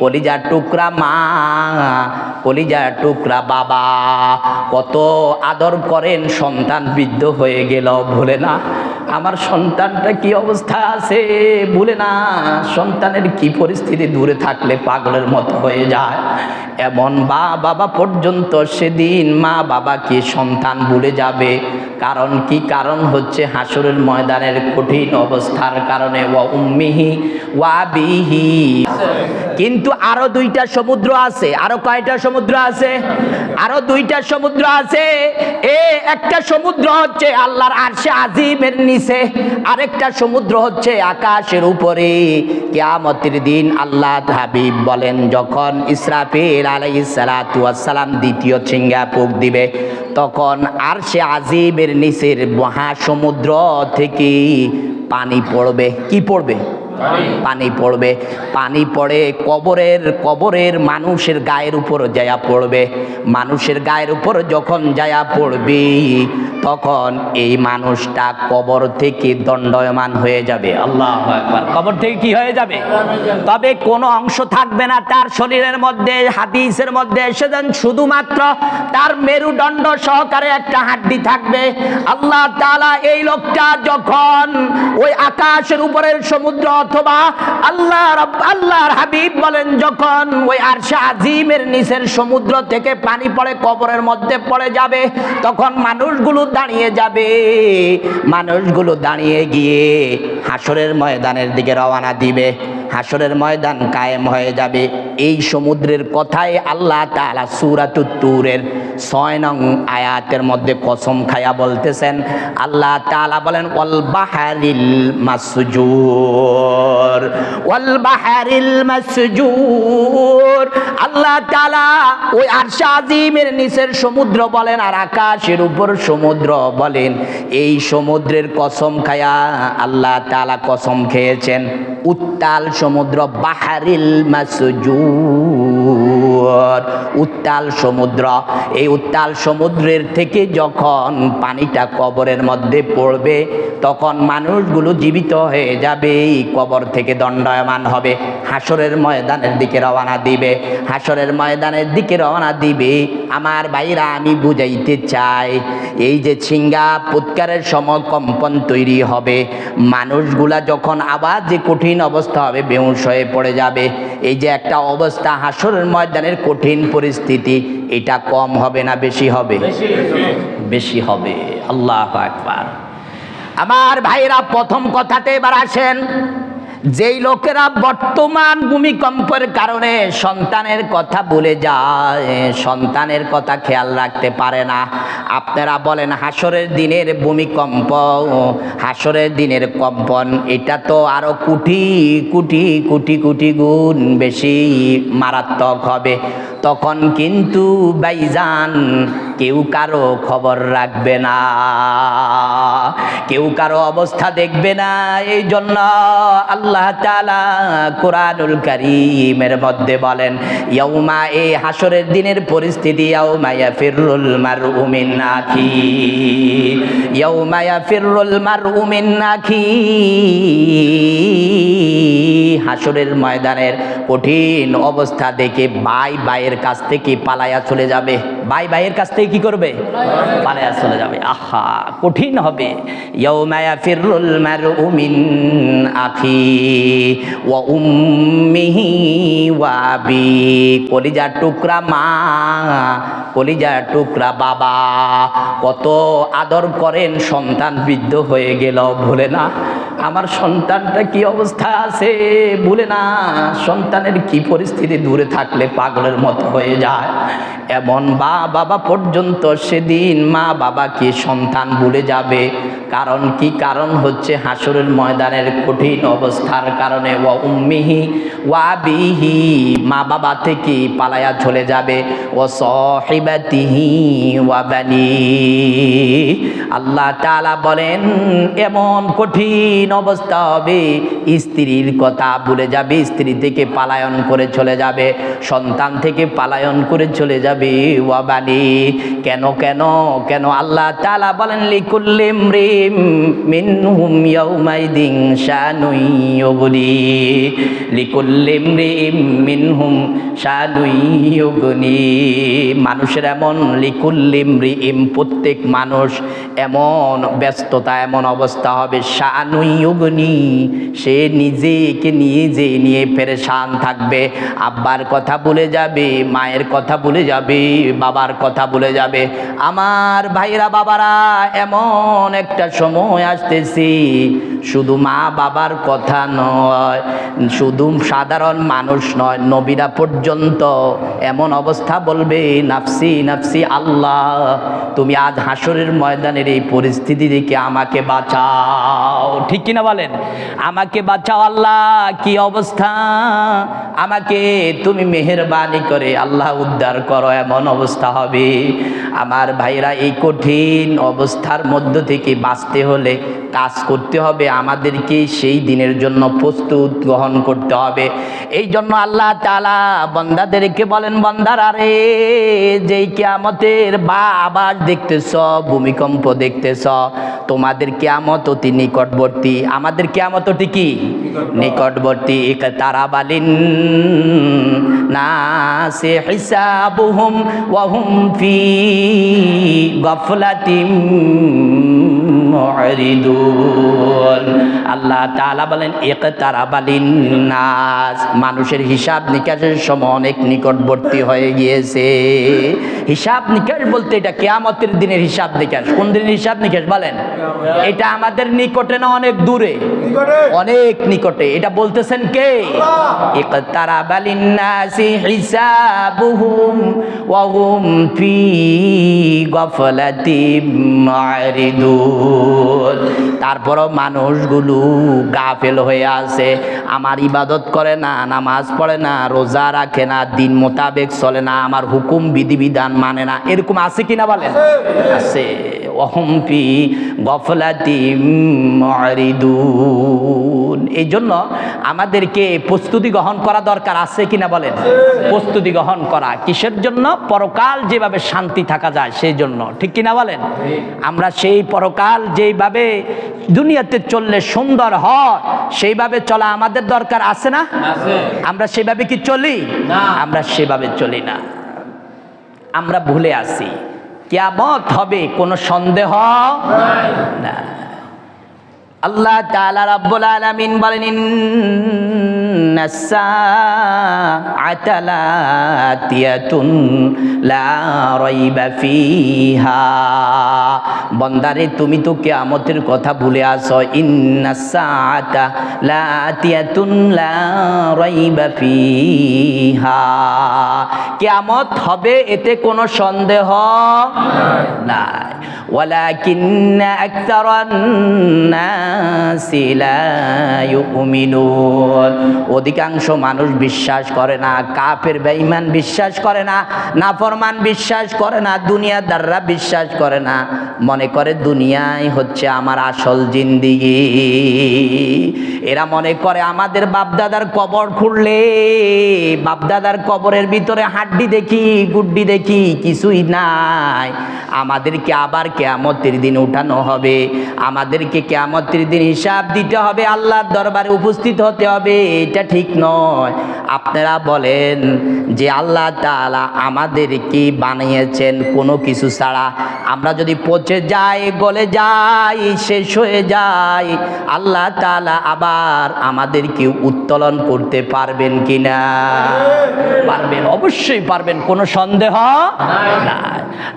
কলিজার টুকরা মা, কলিজার টুকরা বাবা। কত আদর করেন সন্তান বৃদ্ধ হয়ে গেল, ভুলে না? আমার সন্তানটা কি অবস্থা আছে? ভুলে না? সন্তানের কি পরিস্থিতি? দূরে থাকলে পাগলের মতো হয়ে যায়। এমন মা বাবা পর্যন্ত সেদিন মা বাবা কি সন্তান ভুলে যাবে। কারণ কি? কারণ হচ্ছে হাসুরের ময়দানের কঠিন অবস্থার কারণে, ওয়া উম্মিহি ওয়া বিহি কিন্তু আরও দুইটা সমুদ্র আছে। আরও কয়টা সমুদ্র আছে? আরও দুইটা সমুদ্র আছে। এ একটা সমুদ্র হচ্ছে আল্লাহর আরশে আজিমের নিচে। আরেকটা সমুদ্র হচ্ছে আকাশের উপরে। কিয়ামতের দিন আল্লাহ হাবিব বলেন, যখন ইসরাফিল আলাইহিস সালাতু সালাম দ্বিতীয় চিঙ্গা ফুক দিবে, তখন আরশে আজিমের নিচের মহাসমুদ্র থেকে পানি পড়বে। কি পড়বে? পানি? পড়বে। পানি পড়ে কবরের কবরের মানুষের গায়ের উপর জায়া পড়বে। মানুষের গায়ের উপর যখন জায়া পড়বে, তখন এই মানুষটা কবর থেকে দণ্ডয়মান হয়ে যাবে। আল্লাহ কবর থেকে কি হয়ে যাবে? তবে কোনো অংশ থাকবে না। তার শরীরের মধ্যে, হাদিসের মধ্যে সেদিন শুধুমাত্র তার মেরুদণ্ড সহকারে একটা হাড্ডি থাকবে। আল্লাহ তাআলা এই লোকটা যখন ওই আকাশের উপরের সমুদ্র অথবা আল্লাহ আল্লাহর হাবিব বলেন, যখন ওই আরশা আজিমের নিচের সমুদ্র থেকে পানি পড়ে, কবরের মধ্যে পড়ে যাবে, তখন মানুষগুলো দাঁড়িয়ে যাবে। মানুষগুলো দাঁড়িয়ে গিয়ে হাসরের ময়দানের দিকে রওনা দিবে। হাসরের ময়দান কায়েম হয়ে যাবে। এই সমুদ্রের কথাই আল্লাহ তালা সূরাতুত তুরের ছয় নং আয়াতের মধ্যে কসম খায়া বলতেছেন। আল্লাহ তালা বলেন, ওয়াল বাহারিল মাসজুর, ওয়াল বাহারিল মাসজুর। আল্লাহ তালা ওই আরশ আজিমের নিচের সমুদ্র বলেন আর আকাশের উপর সমুদ্র বলেন। এই সমুদ্রের কসম খায়া আল্লাহ তালা কসম খেয়েছেন। উত্তাল সমুদ্র বাহারিল মাসজুর। উত্তাল সমুদ্র। এই উত্তাল সমুদ্রের থেকে যখন পানিটা কবরের মধ্যে পড়বে, তখন মানুষগুলো জীবিত হয়ে যাবে, এই কবর থেকে দণ্ডায়মান হবে। হাসরের ময়দানের দিকে রওনা দিবে, হাসরের ময়দানের দিকে রওনা দিবে। আমার ভাইরা, আমি বুঝাইতে চাই, এই যে ছিঙ্গা পুৎকারের সময় কম্পন তৈরি হবে, মানুষগুলা যখন আবার যে কঠিন অবস্থা হবে বেউস হয়ে পড়ে যাবে। এই যে একটা অবস্থা, হাসরের ময়দানের কঠিন পরিস্থিতি, এটা কম হবে না বেশি হবে? বেশি হবে। আল্লাহ একবার আমার ভাইরা, প্রথম কথাতে এবার আসেন। যেই লোকেরা বর্তমান ভূমিকম্পের কারণে সন্তানের কথা ভুলে যায়, সন্তানের কথা খেয়াল রাখতে পারে না। আপনারা বলেন, হাসরের দিনের ভূমিকম্প, হাসরের দিনের কম্পন, এটা তো আরও কোটি কোটি কোটি কোটি গুণ বেশি মারাত্মক হবে। তখন কিন্তু বাইজান কেউ কারও খবর রাখবে না। কেউ কারও অবস্থা দেখবে না এই জন্য আল্লাহ তাআলা কোরআনুল কারীমের মধ্যে বলেন, ইয়াউমা এই হাসরের দিনের পরিস্থিতি, ইয়াউমা ইয়াফিরুল মারউ মিন আখি, ইয়াউমা ইয়াফিরুল মারউ মিন আখি। হাসরের ময়দানের কঠিন অবস্থা দেখে ভাই ভাইয়ের কাছ থেকে পালায়া চলে যাবে। ভাই ভাইয়ের কাছ থেকে কি করবে? পালায়া চলে যাবে। আহা, কঠিন হবে। ইয়াউমা ইয়াফিরুল মারউ মিন আখি ওয়া উম্মিহি ওয়া আবি। কলিজার টুকরা মা, কলিজার টুকরা বাবা। কত আদর করেন সন্তান বৃদ্ধ হয়ে গেল। ভুলে না, আমার সন্তানটা কি অবস্থা আছে? ভুলে না, সন্তানের কি পরিস্থিতি? দূরে থাকলে পাগলের মতো হয়ে যায়। এমন মা বাবা পর্যন্ত সেদিন মা বাবাকে সন্তান ভুলে যাবে। কারণ কি? কারণ হচ্ছে হাসরের ময়দানের কঠিন অবস্থার কারণে ওয়া উম্মিহি ওয়া বিহি মা বাবা থেকে পালায়া চলে যাবে। ও সহিবাতিহি ওয়া বানি। আল্লাহ তাআলা বলেন, এমন কঠিন অবস্থা হবে, স্ত্রীর কথা ভুলে যাবে, স্ত্রী থেকে পালায়ন করে চলে যাবে, সন্তান থেকে পালায়ন করে চলে যাবে। ওয়া বানি কেন কেন কেন? আল্লাহ তাআলা বলেন লিকুল্লিম রিম মিনহুম শানুই ইউগনি। লিকুল্লিম রিম মিনহুম শানুই ইউগনি। মানুষের এমন লিকুল্লিম রিম প্রত্যেক মানুষ এমন ব্যস্ততা, এমন অবস্থা হবে শানুই ইউগনি। সে নিজেকে নিজে নিয়ে পেরেশান থাকবে। আব্বার কথা ভুলে যাবে, মায়ের কথা ভুলে যাবে বাবার কথা ভুলে যাবে। আমার ভাইরা বাবারা, এমন একটা সময় আসতেছি, শুধু মা বাবার কথা নয়, শুধু সাধারণ মানুষ নয়, নবীরা পর্যন্ত এমন অবস্থা বলবে, নাফসি নাফসি আল্লাহ, তুমি আজ হাসরের ময়দানের এই পরিস্থিতি থেকে আমাকে বাঁচাও। ঠিক কিনা বলেন? আমাকে বাঁচাও আল্লাহ, কি অবস্থা? আমাকে তুমি মেহরবানি করে আল্লাহ উদ্ধার করো। এমন অবস্থা হবে। আমার ভাইরা, এই কঠিন অবস্থার মধ্য থেকে বাঁচতে হলে কাজ করতে হবে। আমাদেরকে সেই দিনের জন্য প্রস্তুত গ্রহণ করতে হবে। এই জন্য আল্লাহ তালা বন্দাদেরকে বলেন, বন্দারা রে, যেই কেয়ামতের বা আবার দেখতেছ, ভূমিকম্প দেখতেছ, তোমাদের কেয়ামত অতি নিকটবর্তী। আমাদের কেয়ামত অতি কি? নিকটবর্তী। তারা বালিন না সে হিসাবুহুম ওয়াহুম ফি গফলাতিম মুরিদুন আল্লাহ তাআলা বলেন ইকতারাবালিন নাস। মানুষের হিসাব নিকাশের সময় অনেক নিকটবর্তী হয়ে গিয়েছে। হিসাব নিকাশ বলতে এটা কিয়ামতের দিনের হিসাব নিকাশ। কোন দিনের হিসাব নিকাশ বলেন? এটা আমাদের নিকটে না অনেক দূরে? অনেক নিকটে। এটা বলতেছেন কে? ইকতারাবালিন নাসি হিসাবুহুম ওয়া হুম ফি গফলাতিম মুরিদুন। তারপরও মানুষগুলো গাফেল হয়ে আছে। আমার ইবাদত করে না নামাজ পড়ে না রোজা রাখে না দিন মোতাবেক চলে না আমার হুকুম বিধিবিধান মানে না। এরকম আছে কিনা বলেন? আছে। অহম্পি গফলাতি মরিদুন। এই জন্য আমাদেরকে প্রস্তুতি গ্রহণ করা দরকার আছে কিনা বলেন? প্রস্তুতি গ্রহণ করা। কিসের জন্য? পরকাল যেভাবে শান্তি থাকা যায় সেই জন্য। ঠিক কিনা বলেন? আমরা সেই পরকাল যেইভাবে দুনিয়াতে চললে সুন্দর হয় সেইভাবে চলা আমাদের দরকার আছে না? আমরা সেভাবে কি চলি? আমরা সেভাবে চলি না। আমরা ভুলে আসি কেয়ামত হবে কোনো সন্দেহ না আল্লাহ তাআলা রাব্বুল আলামিন বলেন বন্দারে, তুমি তো কিয়ামতের কথা ভুলে আসো। ইন্নাসাআতা লাতিয়াতুন লা কিয়ামত হবে এতে কোনো সন্দেহ নাই। ولكن أكثر الناس لا يؤمنون অধিকাংশ মানুষ বিশ্বাস করে না কাফের বেঈমান বিশ্বাস করে না নাফরমান বিশ্বাস করে না দুনিয়াদাররা বিশ্বাস করে না মনে করে দুনিয়াই হচ্ছে আমার আসল জিন্দিগি এরা মনে করে আমাদের বাপদাদার কবর খুঁড়লে বাপদাদার কবরের ভিতরে হাড্ডি দেখি গুড্ডি দেখি কিছুই নাই আমাদেরকে আবার কেয়ামতের দিন উঠানো হবে। আমাদেরকে কেয়ামতের দিন হিসাব দিতে হবে। আল্লাহর দরবারে উপস্থিত হতে হবে। এটা ঠিক নয়। আপনারা বলেন যে আল্লাহ তাআলা আমাদেরকে বানিয়েছেন কোনো কিছু ছাড়া। আমরা যদি পচে যাই, গলে যাই, শেষ হয়ে যাই, আল্লাহ তালা আবার আমাদেরকে উত্তোলন করতে পারবেন কি না পারবেন, অবশ্যই পারবেন, কোনো সন্দেহ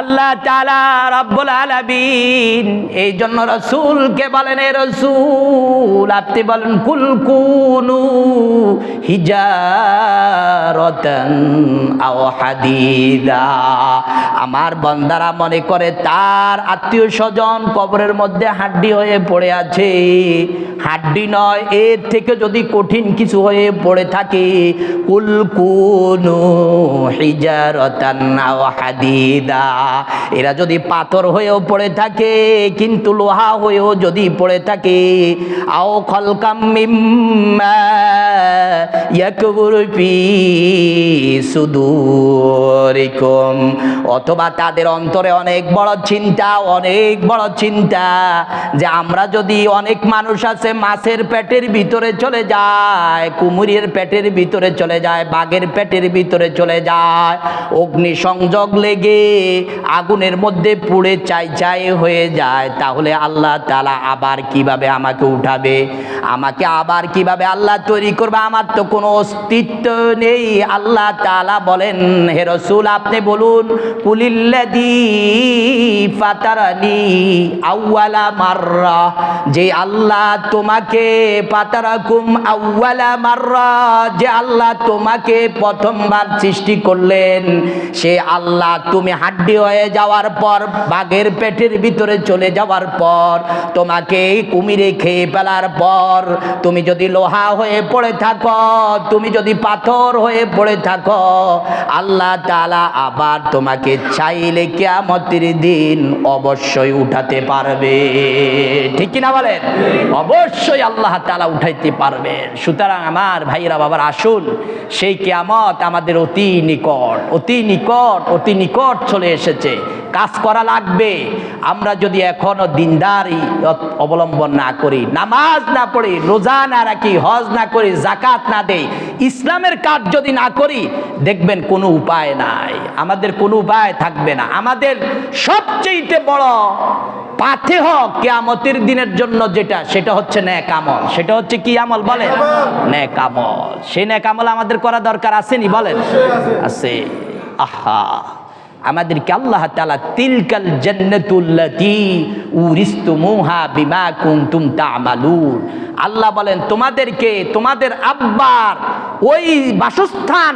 আল্লাহ তালা রব্বুল আলামিন এই জন্য রসুলকে বলেন, এ রসুল, আপনি বলেন, কুল কুনু হিজারতান আও হাদিদা আমার বন্দারা মনে করে তার আত্মীয় স্বজন কবরের মধ্যে হাড্ডি হয়ে পড়ে আছে। হাড্ডি নয়, এর থেকে যদি কঠিন কিছু হয়ে পড়ে থাকে, কুল কুনু হাদিদা। এরা যদি পাথর হয়েও পড়ে থাকে, কিন্তু লোহা হয়েও যদি পড়ে থাকে, আও খলকাম মিম্মা সুদুরিকুম। অথবা তাদের অন্তরে অনেক বড় চিন্তা, অনেক বড় চিন্তা যে আমরা যদি অনেক মানুষ আছে মাছের পেটের ভিতরে চলে যায়, কুমুরের পেটের ভিতরে চলে যায়, বাঘের পেটের ভিতরে চলে যায়। অগ্নি সংযোগ লেগে আগুনের মধ্যে পুড়ে চাই চাই হয়ে যায়। তাহলে আল্লাহ তালা আবার কীভাবে আমাকে উঠাবে? আমাকে আবার কীভাবে আল্লাহ তৈরি করবে? আমার তো কোনো অস্তিত্ব নেই। আল্লাহ তালা বলেন, হে রসুল, আপনি বলুন কুলিল্লাদি ফাতারানি আউয়ালা মাররা? যে আল্লাহ তোমাকে পাতারাকুম আউয়ালা মাররা, যে আল্লাহ তোমাকে প্রথমবার সৃষ্টি করলেন। সে আল্লাহ, তুমি হাড্ডি হয়ে যাওয়ার পর, বাঘের পেটের ভিতরে চলে যাওয়ার পর, তোমাকে কুমিরে খেয়ে ফেলার পর, তুমি যদি লোহা হয়ে পড়ে থাকো, তুমি যদি পাথর হয়ে পড়ে থাকো, আল্লাহ তালা আবার তোমাকে চাইলে কেয়ামতের দিন অবশ্যই উঠাতে পারবে। ঠিক কিনা বলেন? অবশ্যই। আল্লাহ তালা উঠাইতে পারবেন। সুতরাং আমার ভাইরা বাবার আসুন, সেই কেয়ামত আমাদের অতি নিকট অতি নিকট অতি নিকট চলে এসেছে। কাজ করা লাগবে। আমরা যদি এখনও দিনদারি অবলম্বন না করি, নামাজ না পড়ি, রোজা না রাখি, হজ না করি জাকাত না দেই, ইসলামের কাজ যদি না করি, দেখবেন কোনো উপায় নাই। আমাদের কোনো উপায় থাকবে না। আমাদের সবচেয়ে বড় পাথেহ কেয়ামতের দিনের জন্য যেটা, সেটা হচ্ছে ন্যাক আমল। সেটা হচ্ছে কি আমল বলে ন্যাক আমল। সেই ন্যাক আমল আমাদের করা দরকার আসেনি বলেন? আছে। আহা। আমাদেরকে আল্লাহ তালা তিলকাল জান্নাতুল্লাতি বিমা কুনতুম তা'মালুন। আল্লাহ বলেন, তোমাদেরকে তোমাদের আব্বার ওই বাসস্থান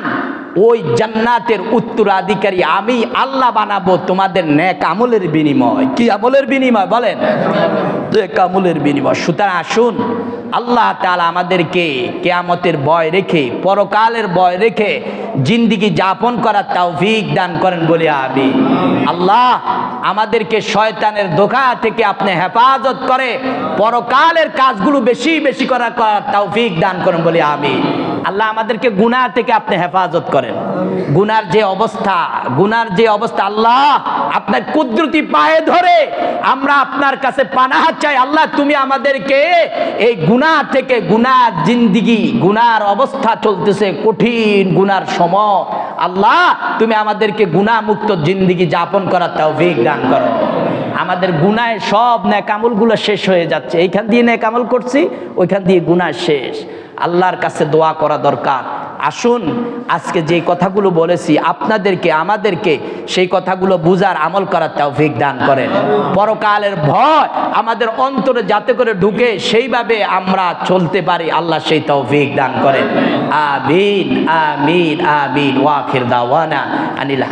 ওই জান্নাতের উত্তরাধিকারী আমি আল্লাহ বানাবো তোমাদের নেক আমলের বিনিময়। কি আমলের বিনিময় বলেন? নেক আমলের বিনিময়। সুতরাং আসুন, আল্লাহ তাআলা আমাদেরকে কেয়ামতের বয় রেখে, পরকালের বয় রেখে জিন্দিগি যাপন করার তৌফিক দান করেন বলে আমি আল্লাহ আমাদেরকে শয়তানের ধোকা থেকে আপনি হেফাজত করে, পরকালের কাজগুলো বেশি বেশি করার তৌফিক দান করেন বলে আমি আল্লাহ আমাদেরকে গুনাহ থেকে আপনি হেফাজত করেন। গুনার যে অবস্থা, গুনার যে অবস্থা, আল্লাহ আপনার কুদরতি পায়ে ধরে আমরা আপনার কাছে পানাহ চাই। আল্লাহ, তুমি আমাদেরকে এই গুনাহ থেকে গুনার জিন্দিগি, গুনার অবস্থা চলতেছে কঠিন গুনার সময়। আল্লাহ, তুমি আমাদেরকে গুনাহমুক্ত জিন্দিগি যাপন করার তৌফিক দান করো। আমাদের গুনায় সব ন্যাকামলগুলো শেষ হয়ে যাচ্ছে। এইখান দিয়ে ন্যাকামল করছি, ওইখান দিয়ে গুনাহ শেষ। আল্লাহর কাছে দোয়া করা দরকার। আসুন, আজকে যে কথাগুলো বলেছি, আপনাদেরকে, আমাদেরকে সেই কথাগুলো বুঝার আমল করার তৌফিক দান করেন। পরকালের ভয় আমাদের অন্তরে যাতে করে ঢুকে, সেইভাবে আমরা চলতে পারি, আল্লাহ সেই তৌফিক দান করেন। আমিন আমিন আমিন। ওয়াখির দাওয়ানা আনিল